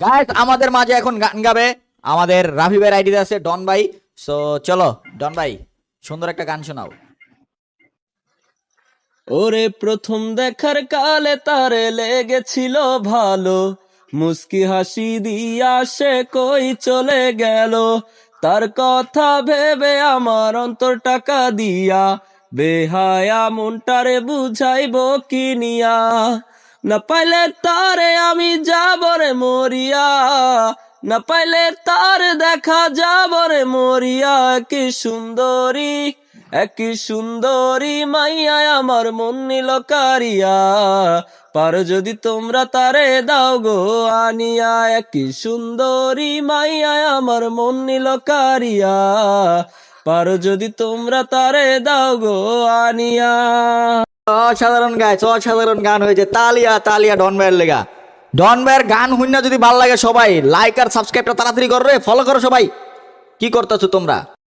Guys আমাদের মাঝে এখন গান গাবে। আমাদের রাফি ভাইয়ের আইডিতে আছে ডন ভাই। সো চলো, ডন ভাই, সুন্দর একটা গান শোনাও। ওরে প্রথম দেখার কালে তারে লেগেছিল ভালো। মুস্কি হাসি দিয়া সে কই চলে গেল? তার কথা ভেবে আমার অন্তর টাকা দিয়া, বেহায়া মনটারে বুঝাইব কি নিয়া? না পাইলে তারে আমি যাব রে মরিয়া। না পাইলে তার দেখা যাব রে মরিয়া। কি সুন্দরী, একই সুন্দরী মাইয়া আমার মন নিল কারিয়া। পারো যদি তোমরা তারে দাও গো আনিয়া। একই সুন্দরী মাইয়া আমার মন নিল কারিয়া। পারো যদি তোমরা তারে দাও গো আনিয়া। অসাধারণ চ অসাধারণ গান হয়েছে। তালিয়া তালিয়া ডন ভাইয়ের লেগা। ডন ভাইয়ের গান হুইনা যদি ভালো লাগে সবাই লাইক আর সাবস্ক্রাইবটা তাড়াতাড়ি করো রে ফলো করো সবাই। কি করতেছো তোমরা?